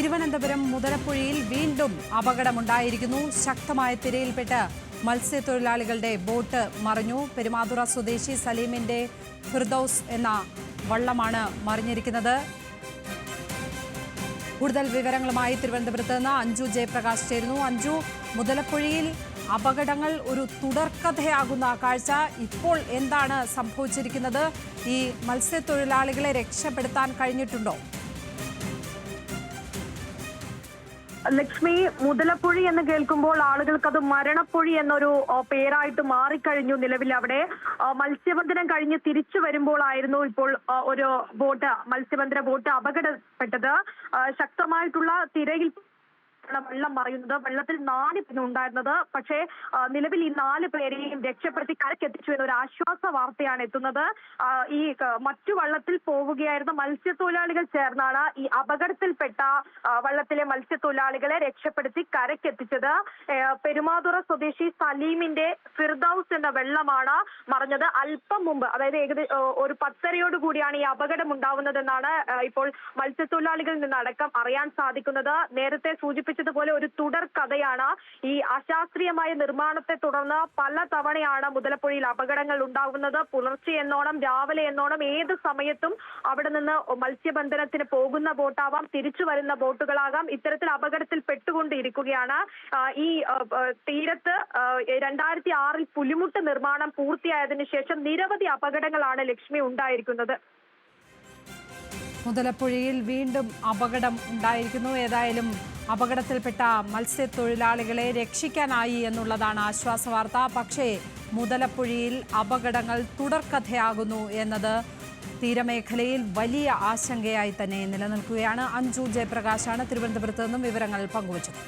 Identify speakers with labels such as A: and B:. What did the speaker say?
A: തിരുവനന്തപുരം മുതലപ്പുഴയിൽ വീണ്ടും അപകടമുണ്ടായിരിക്കുന്നു. ശക്തമായ തിരയിൽപ്പെട്ട് മത്സ്യത്തൊഴിലാളികളുടെ ബോട്ട് മറിഞ്ഞു. പെരുമാതുറ സ്വദേശി സലീമിന്റെ ഫിർദൌസ് എന്ന വള്ളമാണ് മറിഞ്ഞിരിക്കുന്നത്. കൂടുതൽ വിവരങ്ങളുമായി തിരുവനന്തപുരത്ത് നിന്ന് അഞ്ജു ജയപ്രകാശ് ചേരുന്നു. അഞ്ജു മുതലപ്പുഴയിൽ അപകടങ്ങൾ ഒരു തുടർക്കഥയാകുന്ന കാഴ്ച. ഇപ്പോൾ എന്താണ് സംഭവിച്ചിരിക്കുന്നത്? ഈ മത്സ്യത്തൊഴിലാളികളെ രക്ഷപ്പെടുത്താൻ കഴിഞ്ഞിട്ടുണ്ടോ?
B: ലക്ഷ്മി മുതലപ്പുഴി എന്ന് കേൾക്കുമ്പോൾ ആളുകൾക്ക് അത് മരണപ്പുഴി എന്നൊരു പേരായിട്ട് മാറിക്കഴിഞ്ഞു നിലവിൽ അവിടെ. മത്സ്യബന്ധനം കഴിഞ്ഞ് തിരിച്ചു വരുമ്പോഴായിരുന്നു ഇപ്പോൾ ഒരു ബോട്ട് മത്സ്യബന്ധന ബോട്ട് അപകടപ്പെട്ടത്. ശക്തമായിട്ടുള്ള തിരയിൽ ആണ് വെള്ളം മറിയുന്നത് വെള്ളത്തിൽ നാല് ഉണ്ടായിരുന്നത്. പക്ഷേ നിലവിൽ ഈ നാല് പേരെയും രക്ഷപ്പെടുത്തി കരക്കെത്തിച്ചു എന്ന ഒരു ആശ്വാസ വാർത്തയാണ് എത്തുന്നത്. ഈ മറ്റു വള്ളത്തിൽ പോവുകയായിരുന്ന മത്സ്യത്തൊഴിലാളികൾ ചേർന്നാണ് ഈ അപകടത്തിൽപ്പെട്ട വള്ളത്തിലെ മത്സ്യത്തൊഴിലാളികളെ രക്ഷപ്പെടുത്തി കരക്കെത്തിച്ചത്. പെരുമാതുറ സ്വദേശി സലീമിന്റെ ഫിർദൌസ് എന്ന വെള്ളമാണ് മറിഞ്ഞത്. അല്പം മുമ്പ് അതായത് ഏകദേശം ഒരു പത്തരയോട് കൂടിയാണ് ഈ അപകടം ഉണ്ടാവുന്നതെന്നാണ് ഇപ്പോൾ മത്സ്യത്തൊഴിലാളികളിൽ നിന്നടക്കം അറിയാൻ സാധിക്കുന്നത്. നേരത്തെ സൂചിപ്പിച്ചതുപോലെ ഒരു തുടർ കഥയാണ് ഈ അശാസ്ത്രീയമായ നിർമ്മാണത്തെ തുടർന്ന് പല തവണയാണ് മുതലപ്പുഴയിൽ അപകടങ്ങൾ ഉണ്ടാകുന്നത് പുലർച്ചെ എന്നോണം രാവിലെ എന്നോണം ഏത് സമയത്തും അവിടെ നിന്ന് മത്സ്യബന്ധനത്തിന് പോകുന്ന ബോട്ടാവാം തിരിച്ചു വരുന്ന ബോട്ടുകളാകാം. ഇത്തരത്തിൽ അപകടത്തിൽ പെട്ടുകൊണ്ടിരിക്കുകയാണ്. ഈ തീരത്ത് രണ്ടായിരത്തി ആറിൽ പുലിമുട്ട് നിർമ്മാണം പൂർത്തിയായതിനു ശേഷം നിരവധി അപകടങ്ങളാണ് ലക്ഷ്മി ഉണ്ടായിരിക്കുന്നത്.
A: മുതലപ്പുഴയിൽ വീണ്ടും അപകടം ഉണ്ടായിരിക്കുന്നു. ഏതായാലും അപകടത്തിൽപ്പെട്ട മത്സ്യത്തൊഴിലാളികളെ രക്ഷിക്കാനായി എന്നുള്ളതാണ് ആശ്വാസ വാർത്ത പക്ഷേ മുതലപ്പുഴയിൽ അപകടങ്ങൾ തുടർക്കഥയാകുന്നു എന്നത് തീരമേഖലയിൽ വലിയ ആശങ്കയായി തന്നെ നിലനിൽക്കുകയാണ്. അഞ്ജു ജയപ്രകാശാണ് തിരുവനന്തപുരത്ത് നിന്നും വിവരങ്ങൾ പങ്കുവച്ചത്.